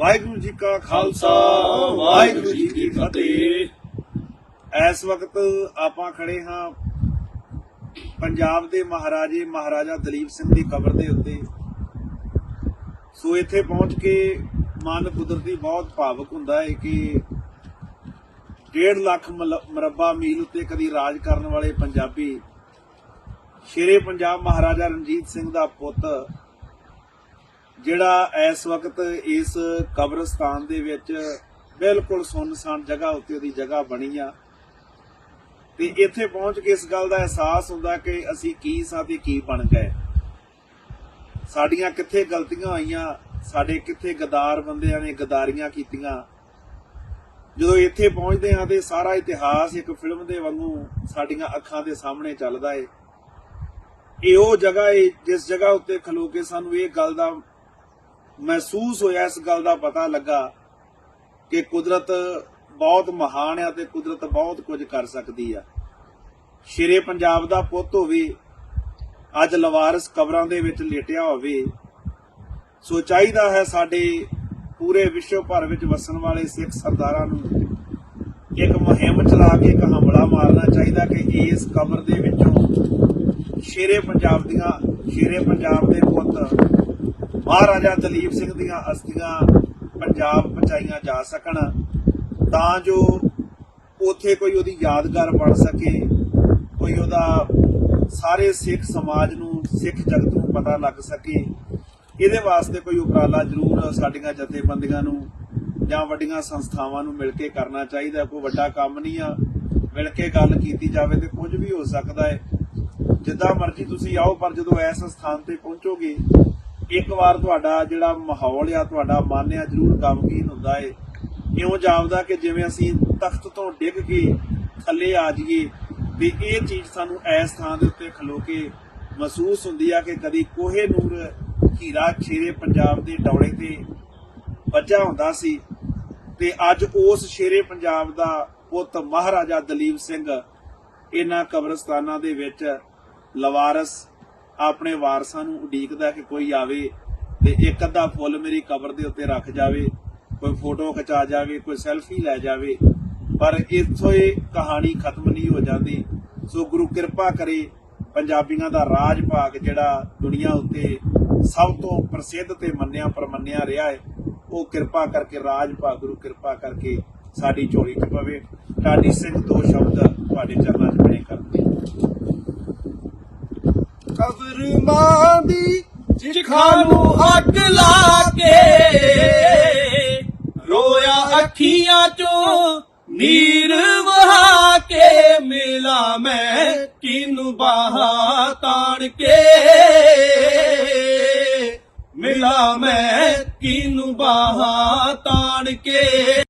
ਵਾਹਿਗੁਰੂ ਜੀ ਕਾ ਖਾਲਸਾ, ਵਾਹਿਗੁਰੂ ਜੀ ਕੀ ਫਤਿਹ। ਇਸ ਵਕਤ ਆਪਾਂ ਖੜੇ ਹਾਂ ਪੰਜਾਬ ਦੇ ਮਹਾਰਾਜੇ ਮਹਾਰਾਜਾ ਦਲੀਪ ਸਿੰਘ ਦੀ ਕਬਰ ਦੇ ਉੱਤੇ। ਸੋ ਇੱਥੇ ਪਹੁੰਚ ਕੇ ਮਨ ਕੁਦਰਤੀ ਬਹੁਤ ਭਾਵਕ ਹੁੰਦਾ ਹੈ ਕਿ 1.5 ਲੱਖ ਮਲ- ਮਰਬਾ ਮੀਲ ਉੱਤੇ ਕਦੀ ਰਾਜ ਕਰਨ ਵਾਲੇ ਪੰਜਾਬੀ, ਸ਼ੇਰੇ ਪੰਜਾਬ ਮਹਾਰਾਜਾ ਰਣਜੀਤ ਸਿੰਘ ਦਾ ਪੁੱਤ ਜਿਹੜਾ ਇਸ ਵਕਤ ਇਸ ਕਬਰਸਤਾਨ ਦੇ ਵਿੱਚ ਬਿਲਕੁਲ ਸੁੰਨਸਾਨ ਜਗ੍ਹਾ ਉੱਤੇ ਉਹਦੀ ਜਗ੍ਹਾ ਬਣੀ ਆ। ਤੇ ਇੱਥੇ ਪਹੁੰਚ ਕੇ ਇਸ ਗੱਲ ਦਾ ਅਹਿਸਾਸ ਹੁੰਦਾ ਕਿ ਅਸੀਂ ਕੀ ਸਾਂ ਤੇ ਕੀ ਬਣ ਗਏ। ਸਾਡੀਆਂ ਕਿੱਥੇ ਗਲਤੀਆਂ ਹੋਈਆਂ, ਸਾਡੇ ਕਿੱਥੇ ਗਦਾਰ ਬੰਦਿਆਂ ਨੇ ਗਦਾਰੀਆਂ ਕੀਤੀਆਂ। ਜਦੋਂ ਇੱਥੇ ਪਹੁੰਚਦੇ ਹਾਂ ਤੇ ਸਾਰਾ ਇਤਿਹਾਸ ਇੱਕ ਫਿਲਮ ਦੇ ਵਾਂਗੂ ਸਾਡੀਆਂ ਅੱਖਾਂ ਦੇ ਸਾਹਮਣੇ ਚੱਲਦਾ ਏ। ਇਹ ਉਹ ਜਗ੍ਹਾ ਏ, ਜਿਸ ਜਗ੍ਹਾ ਉੱਤੇ ਖਲੋ ਕੇ ਸਾਨੂੰ ਇਹ ਗੱਲ ਦਾ ਮਹਿਸੂਸ ਹੋਇਆ, ਇਸ ਗੱਲ ਦਾ ਪਤਾ ਲੱਗਾ ਕਿ ਕੁਦਰਤ ਬਹੁਤ ਮਹਾਨ ਆ ਤੇ ਕੁਦਰਤ ਬਹੁਤ ਕੁਝ ਕਰ ਸਕਦੀ ਆ। ਸ਼ੇਰੇ ਪੰਜਾਬ ਦਾ ਪੁੱਤ ਹੋਵੇ, ਅੱਜ ਲਵਾਰਸ ਕਬਰਾਂ ਦੇ ਵਿੱਚ ਲੇਟਿਆ ਹੋਵੇ, ਸੋ ਚਾਹੀਦਾ ਹੈ ਸਾਡੇ ਪੂਰੇ ਵਿਸ਼ਵ ਭਰ ਵਿੱਚ ਵਸਣ ਵਾਲੇ ਸਿੱਖ ਸਰਦਾਰਾਂ ਨੂੰ ਇੱਕ ਮੁਹਿੰਮ ਚਲਾ ਕੇ ਇੱਕ ਹਮਲਾ ਮਾਰਨਾ ਚਾਹੀਦਾ ਕਿ ਇਸ ਕਬਰ ਦੇ ਵਿੱਚੋਂ ਸ਼ੇਰੇ ਪੰਜਾਬ ਦੀਆਂ, ਸ਼ੇਰੇ ਪੰਜਾਬ ਦੇ ਪੁੱਤ ਮਹਾਰਾਜਾ ਦਲੀਪ ਸਿੰਘ ਦੀਆਂ ਅਸਥੀਆਂ ਪੰਜਾਬ ਪਹੁੰਚਾਈਆਂ ਜਾ ਸਕਣ, ਤਾਂ ਜੋ ਉਥੇ ਕੋਈ ਉਹਦੀ ਯਾਦਗਾਰ ਬਣ ਸਕੇ, ਕੋਈ ਉਹਦਾ ਸਾਰੇ ਸਿੱਖ ਸਮਾਜ ਨੂੰ, ਸਿੱਖ ਜਗਤ ਨੂੰ ਪਤਾ ਲੱਗ ਸਕੇ। ਇਹਦੇ ਵਾਸਤੇ ਕੋਈ ਉਪਰਾਲਾ ਜ਼ਰੂਰ ਸਾਡੀਆਂ ਜਥੇਬੰਦੀਆਂ ਨੂੰ ਜਾਂ ਵੱਡੀਆਂ ਸੰਸਥਾਵਾਂ ਨੂੰ ਮਿਲ ਕੇ ਕਰਨਾ ਚਾਹੀਦਾ। ਕੋਈ ਵੱਡਾ ਕੰਮ ਨਹੀਂ ਆ। ਮਿਲ ਕੇ ਗੱਲ ਕੀਤੀ ਜਾਵੇ ਤੇ ਕੁਝ ਵੀ ਹੋ ਸਕਦਾ ਹੈ। ਜਿੱਦਾਂ ਮਰਜ਼ੀ ਤੁਸੀਂ ਆਓ, ਪਰ ਜਦੋਂ ਇਸ ਸਥਾਨ ਤੇ ਪਹੁੰਚੋਗੇ ਇੱਕ ਵਾਰ ਤੁਹਾਡਾ ਜਿਹੜਾ ਮਾਹੌਲ ਆ, ਤੁਹਾਡਾ ਮਨ ਆ, ਜ਼ਰੂਰ ਗਮਗੀਨ ਹੁੰਦਾ ਏ। ਇਉਂ ਜਾਪਦਾ ਕਿ ਜਿਵੇਂ ਅਸੀਂ ਤਖਤ ਤੋਂ ਡਿੱਗ ਕੇ ਥੱਲੇ ਆ ਜਾਈਏ ਤੇ ਇਹ ਚੀਜ਼ ਸਾਨੂੰ ਇਸ ਥਾਂ ਦੇ ਉੱਤੇ ਖਲੋ ਕੇ ਮਹਿਸੂਸ ਹੁੰਦੀ ਆ ਕਿ ਕਦੀ ਕੋਹੇ ਨੂਰ ਹੀਰਾ ਸ਼ੇਰੇ ਪੰਜਾਬ ਦੇ ਡੌਲੇ ਤੇ ਵੱਜਾ ਹੁੰਦਾ ਸੀ। ਤੇ ਅੱਜ ਉਸ ਸ਼ੇਰੇ ਪੰਜਾਬ ਦਾ ਪੁੱਤ ਮਹਾਰਾਜਾ ਦਲੀਪ ਸਿੰਘ, ਇਹਨਾਂ ਕਬਰਸਤਾਨਾਂ ਦੇ ਵਿੱਚ ਲਵਾਰਸ ਆਪਣੇ ਵਾਰਸਾਂ ਨੂੰ ਉਡੀਕਦਾ ਕਿ ਕੋਈ ਆਵੇ ਤੇ ਇੱਕ ਅੱਧਾ ਫੁੱਲ ਮੇਰੀ ਕਬਰ ਦੇ ਉੱਤੇ ਰੱਖ ਜਾਵੇ, ਕੋਈ ਫੋਟੋ ਖਿਚਾ ਜਾਵੇ, ਕੋਈ ਸੈਲਫੀ ਲੈ ਜਾਵੇ। ਪਰ ਇੱਥੋਂ ਇਹ ਕਹਾਣੀ ਖਤਮ ਨਹੀਂ ਹੋ ਜਾਂਦੀ। ਸੋ ਗੁਰੂ ਕਿਰਪਾ ਕਰੇ ਪੰਜਾਬੀਆਂ ਦਾ ਰਾਜ ਭਾਗ ਜਿਹੜਾ ਦੁਨੀਆ ਉੱਤੇ ਸਭ ਤੋਂ ਪ੍ਰਸਿੱਧ ਤੇ ਮੰਨਿਆ ਪਰਮੰਨਿਆ ਰਿਹਾ ਹੈ, ਉਹ ਕਿਰਪਾ ਕਰਕੇ ਰਾਜ ਭਾਗ, ਗੁਰੂ ਕਿਰਪਾ ਕਰਕੇ ਸਾਡੀ ਝੋਲੀ 'ਚ ਪਵੇ। ਢਾਡੀ ਸਿੰਘ ਦੋ ਸ਼ਬਦ ਤੁਹਾਡੇ ਚਰਨਾਂ 'ਚ ਬਣੇ ਕਰਦੇ ਕਬਰ ਮਾਂ ਦੀ ਚਿਖਾ ਨੂੰ ਅੱਗ ਲਾ ਕੇ ਰੋਇਆ ਅੱਖੀਆਂ ਚੋਂ ਨੀਰ ਵਹਾ ਕੇ ਮਿਲਾ ਮੈਂ ਕਿਨੂੰ ਬਾਹਾਂ ਤਾਣ ਕੇ ਮਿਲਾ ਮੈਂ ਕਿਨੂੰ ਬਾਹਾਂ ਤਾਣ ਕੇ